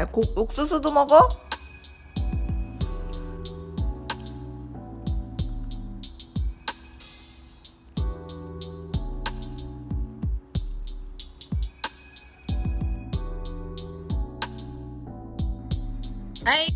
아, 고, 옥수수도 먹어? 아이